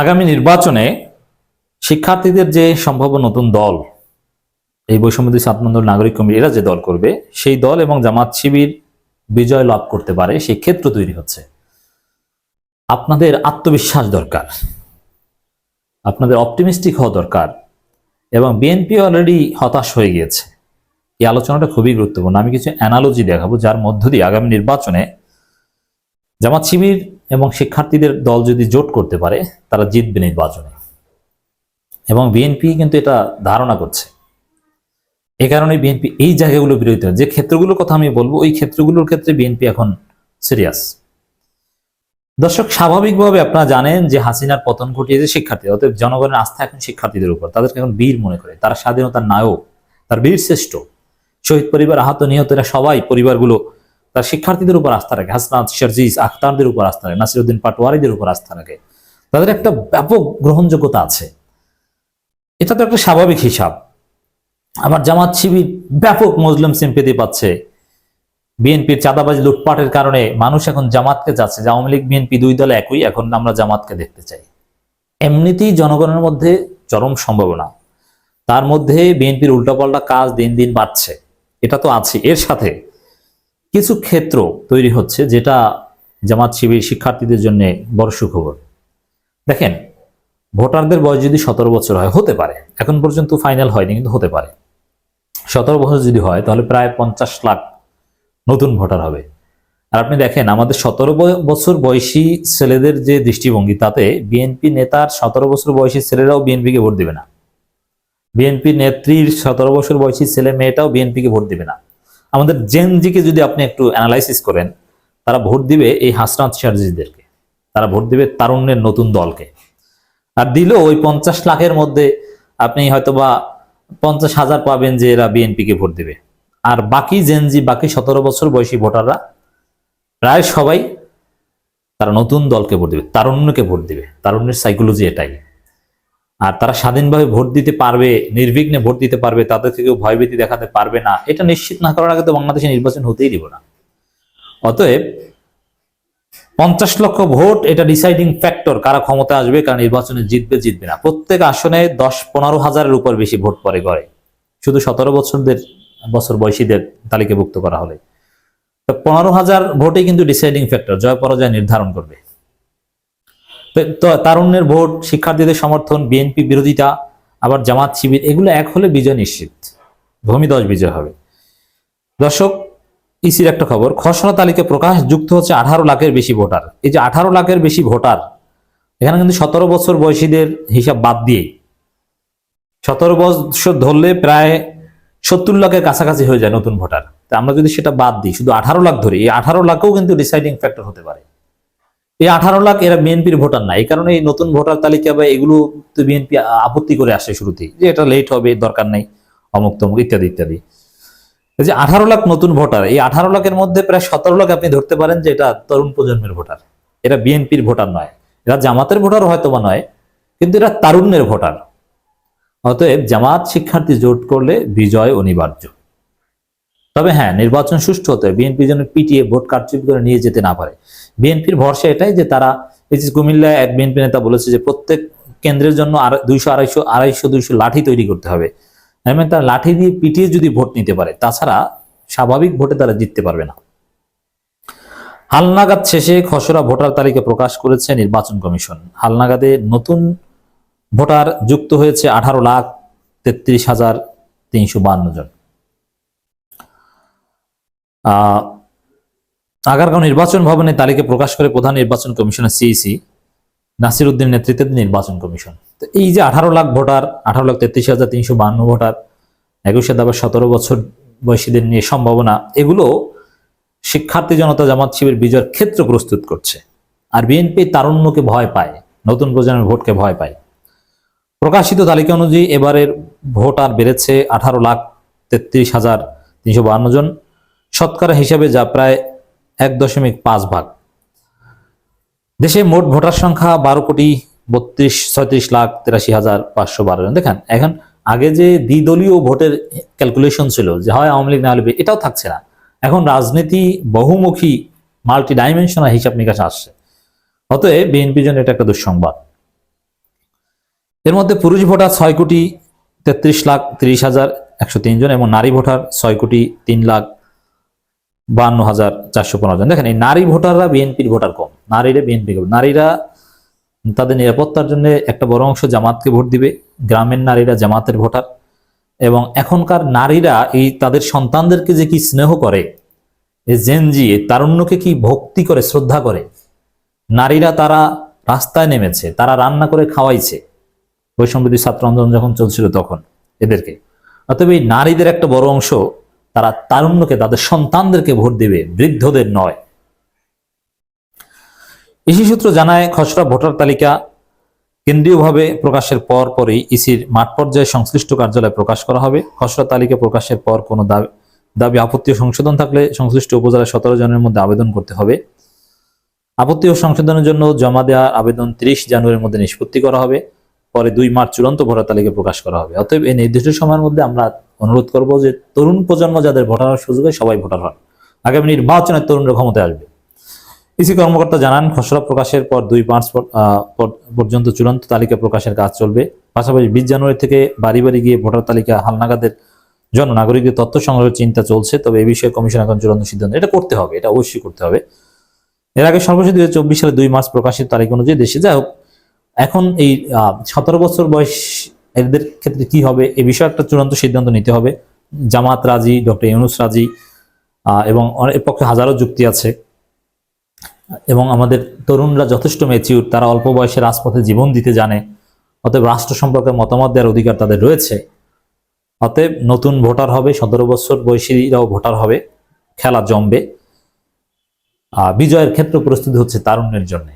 আগামী নির্বাচনে শিক্ষার্থীদের যে সম্ভাব্য নতুন দল, এই বৈষম্যদী ছাত্রন্দল নাগরিক কমিটি, এরা যে দল করবে, সেই দল এবং জামাত শিবির বিজয় লাভ করতে পারে, সেই ক্ষেত্র তৈরি হচ্ছে। আপনাদের আত্মবিশ্বাস দরকার, আপনাদের অপটিমিস্টিক হওয়া দরকার, এবং বিএনপি অলরেডি হতাশ হয়ে গিয়েছে। এই আলোচনাটা খুবই গুরুত্বপূর্ণ। আমি কিছু অ্যানালজি দেখাবো, যার মধ্য দিয়ে আগামী নির্বাচনে জামাত শিবির এবং শিক্ষার্থীদের দল যদি জোট করতে পারে, তারা জিতবে নির্বাচনে। এবং বিএনপি কিন্তু এটা ধারণা করছে। এ কারণে বিএনপি এই জায়গাগুলো বিরোধিত যে ক্ষেত্রগুলোর কথা আমি বলব, ওই ক্ষেত্রগুলোর ক্ষেত্রে বিএনপি এখন সিরিয়াস। দর্শক, স্বাভাবিকভাবে আপনারা জানেন যে হাসিনার পতন ঘটিয়েছে শিক্ষার্থী অতএব জনগণের আস্থা এখন শিক্ষার্থীদের উপর। তাদেরকে এখন বীর মনে করে। তারা স্বাধীনতার নায়ক, তার বীর শ্রেষ্ঠ। শহীদ পরিবার আহত নিহতরা সবাই পরিবারগুলো তার শিক্ষার্থীদের উপর আস্থা রাখে। হাসনাত শারজিজ আখতারদের উপর আস্থা রাখে, নাসিরুদ্দিন পাটোয়ারিদের উপর আস্থা রাখে। তাদের একটা ব্যাপক গ্রহণযোগ্যতা আছে। এটা তো একটা স্বাভাবিক হিসাব। আবার জামাত শিবির ব্যাপক মুসলিম সিম্পেতি পাচ্ছে। বিএনপির চাঁদাবাজি লুটপাটের কারণে মানুষ এখন জামাতকে যাচ্ছে যে আওয়ামী লীগ, বিএনপি দুই দল একই, এখন আমরা জামাতকে দেখতে চাই। এমনিতেই জনগণের মধ্যে চরম সম্ভাবনা। তার মধ্যে বিএনপির উল্টাপাল্টা কাজ দিন দিন বাড়ছে। এটা তো আছে এর সাথে কিছু ক্ষেত্র তৈরি হচ্ছে যেটা জামাত শিবির শিক্ষার্থীদের জন্য বড় সুখবর। দেখেন, ভোটারদের বয়স যদি সতেরো বছর হয়, হতে পারে। এখন পর্যন্ত ফাইনাল হয়নি, কিন্তু হতে পারে। সতেরো বছর যদি হয়, তাহলে প্রায় পঞ্চাশ লাখ নতুন ভোটার হবে। আর আপনি দেখেন, আমাদের সতেরো বছর বয়সী ছেলেদের যে দৃষ্টিভঙ্গি, তাতে বিএনপি নেতার সতেরো বছর বয়সী ছেলেরাও বিএনপিকে ভোট দেবে না। বিএনপি নেত্রীর সতেরো বছর বয়সী ছেলে মেয়েটাও বিএনপিকে ভোট দেবে না। আমাদের জেনজিকে যদি আপনি একটু অ্যানালাইসিস করেন, তারা ভোট দিবে এই হাসনাত শারজিদেরকে তারা ভোট দিবে তারুণ্যের নতুন দলকে। আর দিল ওই পঞ্চাশ লাখের মধ্যে আপনি হয়তোবা পঞ্চাশ হাজার পাবেন যে এরা বিএনপিকে ভোট দেবে। আর বাকি জেনজি বাকি সতেরো বছর বয়সী ভোটাররা, প্রায় সবাই তারা নতুন দলকে ভোট দেবে, তারুণ্যকে ভোট দেবে। তারুণ্যের সাইকোলজি এটাই। আর তারা স্বাধীনভাবে ভোট দিতে পারবে, নির্বিঘ্নে ভোট দিতে পারবে তাদেরকে কেউ ভয়ভীতি দেখাতে পারবে না। এটা নিশ্চিত না করার আগে তো বাংলাদেশে নির্বাচন হতেই দিব না। অতএব পঞ্চাশ লক্ষ ভোট এটা ডিসাইডিং ফ্যাক্টর কারা ক্ষমতা আসবে, কারা নির্বাচনে জিতবে জিতবে না। প্রত্যেক আসনে দশ পনেরো হাজারের উপর বেশি ভোট পরে গড়ে। শুধু সতেরো বছরদের, বছর বয়সীদের তালিকাভুক্ত করা হলে। তো পনেরো হাজার ভোটই কিন্তু ডিসাইডিং ফ্যাক্টর জয় পরাজয় নির্ধারণ করবে। তারুণ্যের ভোট, শিক্ষার্থীদের সমর্থন, বিএনপি বিরোধিতা, আবার জামাত শিবির, এগুলো এক হলে বিজয় নিশ্চিত। ভূমিদশ বিজয় হবে। দর্শক, ইসির একটা খবর, খসড়া তালিকা প্রকাশ, যুক্ত হচ্ছে আঠারো লাখের বেশি ভোটার। এই যে আঠারো লাখের বেশি ভোটার, এখানে কিন্তু সতেরো বছর বয়সীদের হিসাব বাদ দিয়ে সতেরো বছর ধরলে প্রায় সত্তর লাখের কাছাকাছি হয়ে যায় নতুন ভোটার। তা আমরা যদি সেটা বাদ দিই, শুধু আঠারো লাখ ধরি, এই আঠারো লাখও কিন্তু ডিসাইডিং ফ্যাক্টর হতে পারে। এই আঠারো লাখ এরা বিএনপির ভোটার না। এই কারণে এই নতুন ভোটার তালিকা বা এগুলো তো বিএনপি আপত্তি করে আসে শুরুতেই, যে এটা লেট হবে, দরকার নেই, অমুক তমুক, ইত্যাদি ইত্যাদি। যে আঠারো লাখ নতুন ভোটার, এই আঠারো লাখের মধ্যে প্রায় সতেরো লাখ আপনি ধরতে পারেন যে এটা তরুণ প্রজন্মের ভোটার। এরা বিএনপির ভোটার নয়। এরা জামাতের ভোটার হয়তো বা নয়, কিন্তু এরা তারুণ্যের ভোটার। অতএব জামাত শিক্ষার্থী জোট করলে বিজয় অনিবার্য। তবে হ্যাঁ নির্বাচন সুষ্ঠু হতে বিএনপি যেন পিটিয়ে ভোট কারচুপি করে নিয়ে যেতে না পারে। বিএনপির ভরসা এটাই যে তারা, এই যে কুমিল্লায় এক বিএনপি নেতা বলেছে যে প্রত্যেক কেন্দ্রের জন্য দুইশো আড়াইশো আড়াইশো, দুইশো লাঠি তৈরি করতে হবে। এবং তার লাঠি দিয়ে পিটিয়ে যদি ভোট নিতে পারে, তাছাড়া স্বাভাবিক ভোটে তারা জিততে পারবে না। হালনাগাদ শেষে খসড়া ভোটার তালিকা প্রকাশ করেছে নির্বাচন কমিশন। হালনাগাদে নতুন ভোটার যুক্ত হয়েছে আঠারো লাখ তেত্রিশ হাজার তিনশো বান্ন জন। আগারগাঁও নির্বাচন ভবনে তালিকা প্রকাশ করে প্রধান নির্বাচন কমিশনার সিইসি নাসির উদ্দিন নেতৃত্বে নির্বাচন কমিশন। তো এই যে আঠারো লাখ ভোটার, আঠারো লাখ তেত্রিশ হাজার তিনশো বান্ন ভোটার একই সাথে আবার সতেরো বছর বয়সীদের নিয়ে সম্ভাবনা, এগুলো শিক্ষার্থী জনতা জামাত শিবির বিজয়ের ক্ষেত্র প্রস্তুত করছে। আর বিএনপি তারুণ্যকে ভয় পায়, নতুন প্রজন্মের ভোটকে ভয় পায়। প্রকাশিত তালিকা অনুযায়ী এবারের ভোটার বেড়েছে আঠারো লাখ তেত্রিশ হাজার তিনশো বাহান্ন জন। শতকরা হিসাবে যা প্রায় এক দশমিক পাঁচ ভাগ। দেশে মোট ভোটার সংখ্যা বারো কোটি বত্রিশ, ছয়ত্রিশ লাখ তিরাশি হাজার পাঁচশো বারো জন। দেখেন, এখন আগে যে দ্বিদলীয় ভোটের ক্যালকুলেশন ছিল যে হয় আওয়ামী লীগ না হলে এটাও থাকছে না। এখন রাজনীতি বহুমুখী মাল্টি ডাইমেনশনাল হিসাব নিকাশ আসছে। অতএব বিএনপির জন্য এটা একটা দুঃসংবাদ। এর মধ্যে পুরুষ ভোটার ছয় কোটি তেত্রিশ লাখ তিরিশ হাজার একশো তিন জন এবং নারী ভোটার ছয় কোটি তিন লাখ বান্ন হাজার চারশো পনেরো জন। দেখেন, এই নারী ভোটাররা বিএনপির ভোটার কম। নারীরা বিএনপি নারীরা তাদের নিরাপত্তার জন্য একটা বড় অংশ জামাতকে ভোট দিবে। গ্রামের নারীরা জামাতের ভোটার। এবং এখনকার নারীরা এই তাদের সন্তানদেরকে যে কি স্নেহ করে এই জেনজি তারুণ্যকে কি ভক্তি করে, শ্রদ্ধা করে, নারীরা তারা রাস্তায় নেমেছে, তারা রান্না করে খাওয়াইছে। বৈষম্যবিধি ছাত্র আন্দোলন যখন চলছিল তখন এদেরকে। অতএব এই নারীদের একটা বড় অংশ তারা তারুণ্যকে, তাদের সন্তানদেরকে ভোট দেবে, বৃদ্ধদের নয়। ইসি সূত্র জানায়, খসড়া ভোটার তালিকা কেন্দ্রীয়ভাবে প্রকাশের পর পরই ইসির মাঠ পর্যায়ে সংশ্লিষ্ট কার্যালয়ে প্রকাশ করা হবে। খসড়া তালিকা প্রকাশের পর কোনো দাবি দাবি আপত্তি সংশোধন থাকলে সংশ্লিষ্ট উপজেলার সতেরো জনের মধ্যে আবেদন করতে হবে। আপত্তি ও সংশোধনের জন্য জমা দেওয়া আবেদন ত্রিশ জানুয়ারির মধ্যে নিষ্পত্তি করা হবে। পরে দুই মার্চ চূড়ান্ত ভোটার তালিকা প্রকাশ করা হবে। অতএব এই নির্দিষ্ট সময়ের মধ্যে আমরা অনুরোধ করব যে তরুণ প্রজন্ম যাদের ভোটার হওয়ার সুযোগ সবাই ভোটার হন। আগামী নির্বাচনে তরুণরা ক্ষমতায় আসবে। ইসি কর্মকর্তা জানান, খসড়া প্রকাশের পর দুই মার্চ পর্যন্ত চূড়ান্ত তালিকা প্রকাশের কাজ চলবে। পাশাপাশি বিশ জানুয়ারি থেকে বাড়ি বাড়ি গিয়ে ভোটার তালিকা, হালনাগাদের জন্য নাগরিকদের তথ্য সংগ্রহের চিন্তা চলছে। তবে এই বিষয়ে কমিশন এখন চূড়ান্ত সিদ্ধান্ত, এটা করতে হবে, এটা অবশ্যই করতে হবে। এর আগে সর্বশেষ দুই সালে দুই মার্চ প্রকাশিত তারিখ অনুযায়ী দেশে যাই হোক, এখন এই সতেরো বছর বয়স এদের ক্ষেত্রে কি হবে? এ বিষয়ে একটা চূড়ান্ত সিদ্ধান্ত নিতে হবে। জামাত রাজি, ডক্টর ইউনুস রাজি এবং অনেক- পক্ষে হাজারো যুক্তি আছে। এবং আমাদের তরুণরা যথেষ্ট ম্যাচিউর তারা অল্প বয়সে রাজপথে জীবন দিতে জানে। অতএব রাষ্ট্র সম্পর্কে মতামত দেওয়ার অধিকার তাদের রয়েছে। অতএব নতুন ভোটার হবে, সতেরো বছর বয়সীরাও ভোটার হবে, খেলা জমবে। বিজয়ের ক্ষেত্র প্রস্তুতি হচ্ছে তারুণ্যের জন্য।